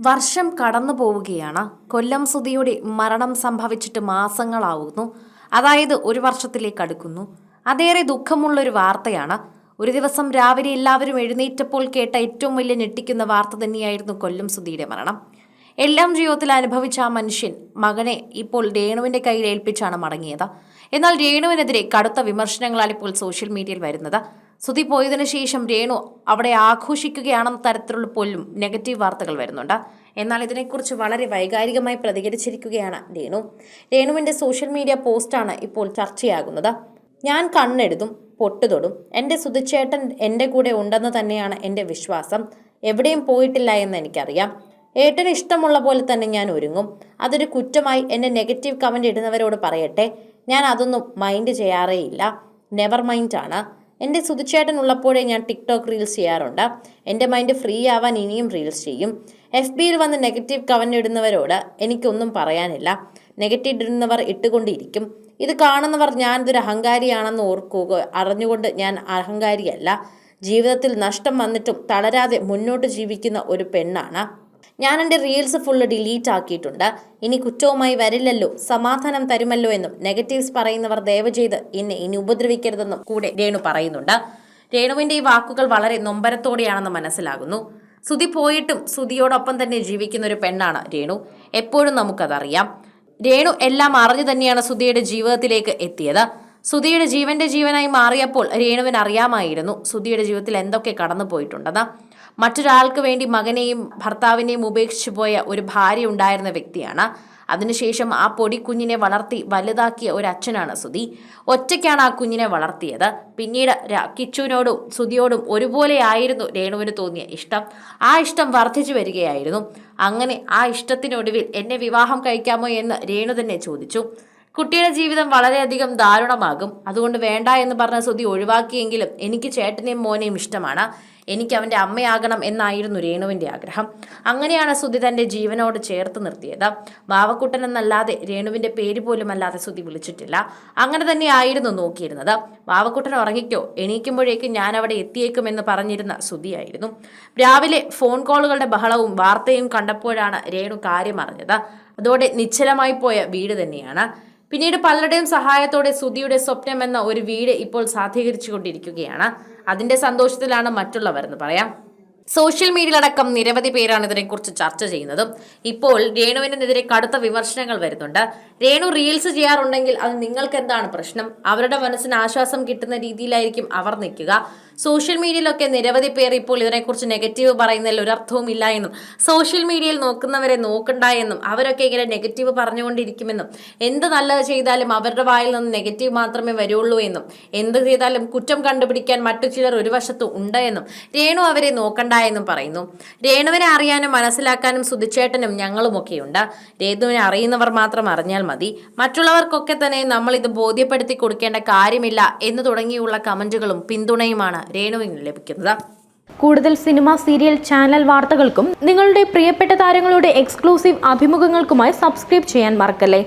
വർഷം കടന്നു പോവുകയാണ്. കൊല്ലം സുധിയുടെ മരണം സംഭവിച്ചിട്ട് മാസങ്ങളാവുന്നു. അതായത് ഒരു വർഷത്തിലേക്ക് അടുക്കുന്നു. അതേറെ ദുഃഖമുള്ളൊരു വാർത്തയാണ്. ഒരു ദിവസം രാവിലെ എല്ലാവരും എഴുന്നേറ്റപ്പോൾ കേട്ട ഏറ്റവും വലിയ ഞെട്ടിക്കുന്ന വാർത്ത തന്നെയായിരുന്നു കൊല്ലം സുധിയുടെ മരണം. എല്ലാം ജീവിതത്തിൽ അനുഭവിച്ച ആ മനുഷ്യൻ മകനെ ഇപ്പോൾ രേണുവിന്റെ കയ്യിൽ ഏൽപ്പിച്ചാണ് മടങ്ങിയത്. എന്നാൽ രേണുവിനെതിരെ കടുത്ത വിമർശനങ്ങളാണ് ഇപ്പോൾ സോഷ്യൽ മീഡിയയിൽ വരുന്നത്. സുധി പോയതിനു ശേഷം രേണു അവിടെ ആഘോഷിക്കുകയാണെന്ന തരത്തിലുള്ള പോലും നെഗറ്റീവ് വാർത്തകൾ വരുന്നുണ്ട്. എന്നാൽ ഇതിനെക്കുറിച്ച് വളരെ വൈകാരികമായി പ്രതികരിച്ചിരിക്കുകയാണ് രേണു. രേണുവിന്റെ സോഷ്യൽ മീഡിയ പോസ്റ്റാണ് ഇപ്പോൾ ചർച്ചയാകുന്നത്. ഞാൻ കണ്ണെഴുതും പൊട്ടുതൊടും. എന്റെ സുധിച്ചേട്ടൻ എന്റെ കൂടെ ഉണ്ടെന്ന് തന്നെയാണ് എന്റെ വിശ്വാസം. എവിടെയും പോയിട്ടില്ല എന്ന് എനിക്കറിയാം. ഏട്ടന് ഇഷ്ടമുള്ള പോലെ തന്നെ ഞാൻ ഒരുങ്ങും. അതൊരു കുറ്റമായി എന്നെ നെഗറ്റീവ് കമന്റ് ഇടുന്നവരോട് പറയട്ടെ. ഞാൻ അതൊന്നും മൈൻഡ് ചെയ്യാറേയില്ല. നെവർ മൈൻഡാണ്. എന്റെ സുതിച്ചേട്ടൻ ഉള്ളപ്പോഴേ ഞാൻ ടിക്ടോക്ക് റീൽസ് ചെയ്യാറുണ്ട്. എന്റെ മൈൻഡ് ഫ്രീ ആവാൻ ഇനിയും റീൽസ് ചെയ്യും. എഫ് ബിയിൽ വന്ന് നെഗറ്റീവ് കമന്റ് ഇടുന്നവരോട് എനിക്കൊന്നും പറയാനില്ല. നെഗറ്റീവ് ഇടുന്നവർ ഇട്ടുകൊണ്ടിരിക്കും. ഇത് കാണുന്നവർ ഞാനിതൊരു അഹങ്കാരിയാണെന്ന് ഓർക്കുക അറിഞ്ഞുകൊണ്ട് ഞാൻ അഹങ്കാരിയല്ല. ജീവിതത്തിൽ നഷ്ടം വന്നിട്ടും തളരാതെ മുന്നോട്ട് ജീവിക്കുന്ന ഒരു പെണ്ണാണ്. ഞാൻ എന്റെ റീൽസ് ഫുള്ള് ഡിലീറ്റ് ആക്കിയിട്ടുണ്ട്. ഇനി കുറ്റവുമായി വരില്ലല്ലോ സമാധാനം തരുമല്ലോ എന്നും നെഗറ്റീവ്സ് പറയുന്നവർ ദയവ് ചെയ്ത് എന്നെ ഇനി ഉപദ്രവിക്കരുതെന്നും കൂടെ രേണു പറയുന്നുണ്ട്. രേണുവിന്റെ ഈ വാക്കുകൾ വളരെ നൊമ്പരത്തോടെയാണെന്ന് മനസ്സിലാകുന്നു. സുതി പോയിട്ടും സുതിയോടൊപ്പം തന്നെ ജീവിക്കുന്ന ഒരു പെണ്ണാണ് രേണു. എപ്പോഴും നമുക്കതറിയാം. രേണു എല്ലാം അറിഞ്ഞു തന്നെയാണ് സുധിയുടെ ജീവിതത്തിലേക്ക് എത്തിയത്. സുധിയുടെ ജീവന്റെ ജീവനായി മാറിയപ്പോൾ രേണുവിന് അറിയാമായിരുന്നു സുധിയുടെ ജീവിതത്തിൽ എന്തൊക്കെ കടന്നു പോയിട്ടുണ്ടെന്ന്. മറ്റൊരാൾക്ക് വേണ്ടി മകനെയും ഭർത്താവിനെയും ഉപേക്ഷിച്ചു പോയ ഒരു ഭാര്യ ഉണ്ടായിരുന്ന വ്യക്തിയാണ്. അതിനുശേഷം ആ പൊടി കുഞ്ഞിനെ വളർത്തി വലുതാക്കിയ ഒരു അച്ഛനാണ് സുധി. ഒറ്റയ്ക്കാണ് ആ കുഞ്ഞിനെ വളർത്തിയത്. പിന്നീട് കിച്ചുവിനോടും സുധിയോടും ഒരുപോലെയായിരുന്നു രേണുവിന് തോന്നിയ ഇഷ്ടം. ആ ഇഷ്ടം വർദ്ധിച്ചു വരികയായിരുന്നു. അങ്ങനെ ആ ഇഷ്ടത്തിനൊടുവിൽ എന്നെ വിവാഹം കഴിക്കാമോ എന്ന് രേണു തന്നെ ചോദിച്ചു. കുട്ടിയുടെ ജീവിതം വളരെയധികം ദാരുണമാകും. അതുകൊണ്ട് വേണ്ട എന്ന് പറഞ്ഞ സുധി ഒഴിവാക്കിയെങ്കിലും എനിക്ക് ചേട്ടനെയും മോനെയും ഇഷ്ടമാണ്. എനിക്ക് അവന്റെ അമ്മയാകണം എന്നായിരുന്നു രേണുവിന്റെ ആഗ്രഹം. അങ്ങനെയാണ് സുധി തന്റെ ജീവനോട് ചേർത്ത് നിർത്തിയത്. വാവക്കുട്ടൻ എന്നല്ലാതെ രേണുവിന്റെ പേര് പോലും അല്ലാതെ സുധി വിളിച്ചിട്ടില്ല. അങ്ങനെ തന്നെയായിരുന്നു നോക്കിയിരുന്നത്. വാവക്കുട്ടൻ ഉറങ്ങിക്കോ എണീക്കുമ്പോഴേക്കും ഞാൻ അവിടെ എത്തിയേക്കുമെന്ന് പറഞ്ഞിരുന്ന സുധിയായിരുന്നു രാവിലെ ഫോൺ കോളുകളുടെ ബഹളവും വാർത്തയും കണ്ടപ്പോഴാണ് രേണു കാര്യം അറിഞ്ഞത്. അതോടെ നിശ്ചലമായി പോയ വീട് തന്നെയാണ്. പിന്നീട് പലരുടെയും സഹായത്തോടെ സുധിയുടെ സ്വപ്നം എന്ന ഒരു വീട് ഇപ്പോൾ സാധീകരിച്ചു കൊണ്ടിരിക്കുകയാണ് അതിന്റെ സന്തോഷത്തിലാണ് മറ്റുള്ളവർ എന്ന് പറയാം. സോഷ്യൽ മീഡിയയിലടക്കം നിരവധി പേരാണ് ഇതിനെക്കുറിച്ച് ചർച്ച ചെയ്യുന്നതും. ഇപ്പോൾ രേണുവിനെതിരെ കടുത്ത വിമർശനങ്ങൾ വരുന്നുണ്ട്. രേണു റീൽസ് ചെയ്യാറുണ്ടെങ്കിൽ അത് നിങ്ങൾക്ക് എന്താണ് പ്രശ്നം? അവരുടെ മനസ്സിന് ആശ്വാസം കിട്ടുന്ന രീതിയിലായിരിക്കും അവർ നിൽക്കുക. സോഷ്യൽ മീഡിയയിലൊക്കെ നിരവധി പേർ ഇപ്പോൾ ഇതിനെക്കുറിച്ച് നെഗറ്റീവ് പറയുന്നതിൽ ഒരർത്ഥവും ഇല്ല എന്നും സോഷ്യൽ മീഡിയയിൽ നോക്കുന്നവരെ നോക്കണ്ട എന്നും അവരൊക്കെ ഇങ്ങനെ നെഗറ്റീവ് പറഞ്ഞുകൊണ്ടിരിക്കുമെന്നും എന്ത് നല്ലത് ചെയ്താലും അവരുടെ വായിൽ നിന്ന് നെഗറ്റീവ് മാത്രമേ വരുള്ളൂ എന്നും എന്ത് ചെയ്താലും കുറ്റം കണ്ടുപിടിക്കാൻ മറ്റു ചിലർ ഒരു വശത്ത് ഉണ്ട് എന്നും രേണു അവരെ നോക്കണ്ട എന്നും പറയുന്നു. രേണുവിനെ അറിയാനും മനസ്സിലാക്കാനും സുധിച്ചേട്ടനും ഞങ്ങളുമൊക്കെയുണ്ട്. രേണുവിനെ അറിയുന്നവർ മാത്രം അറിഞ്ഞാൽ മതി. മറ്റുള്ളവർക്കൊക്കെ തന്നെ നമ്മൾ ഇത് ബോധ്യപ്പെടുത്തി കൊടുക്കേണ്ട കാര്യമില്ല എന്ന് തുടങ്ങിയുള്ള കമന്റുകളും പിന്തുണയുമാണ് രേണുവിന് ലഭിക്കുന്നത്. കൂടുതൽ സിനിമ സീരിയൽ ചാനൽ വാർത്തകൾക്കും നിങ്ങളുടെ പ്രിയപ്പെട്ട താരങ്ങളുടെ എക്സ്ക്ലൂസീവ് അഭിമുഖങ്ങൾക്കുമായി സബ്സ്ക്രൈബ് ചെയ്യാൻ മറക്കല്ലേ?